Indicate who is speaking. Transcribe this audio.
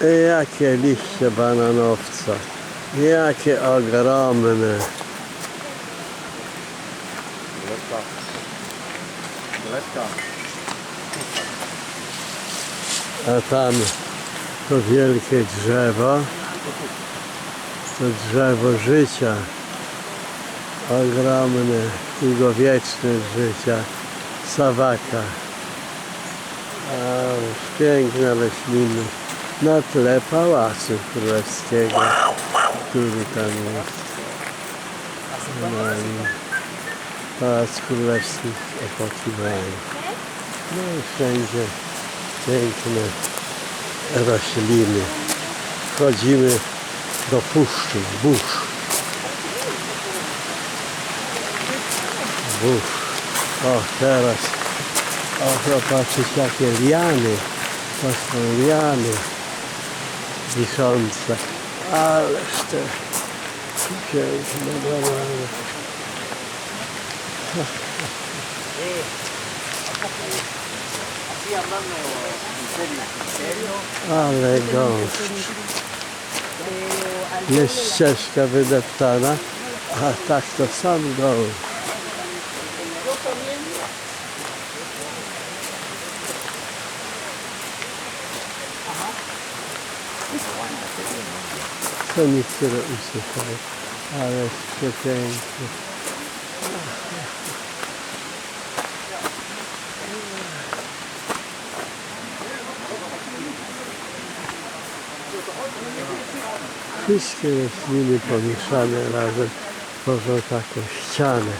Speaker 1: Jakie liście bananowca. Jakie ogromne.
Speaker 2: Lekka.
Speaker 1: A tam to wielkie drzewo. To drzewo życia. Ogromne, długowieczne życia. Sawaka. A piękne rośliny. Na tle pałacu królewskiego, który tam jest. No i Pałac Królewski epoki Wajn. No i wszędzie piękne rośliny. Wchodzimy do puszczy, burz. Burz. O, teraz. O, zobaczyć jakie liany. To są liany wiszące. Ależ te piękne banany. Ale gąszcz. Jest ścieżka wydeptana, a tak to sam gąszcz. To niektóre usychały, ale przepiękne. Wszystkie rośliny pomieszane razem tworzą taką ścianę.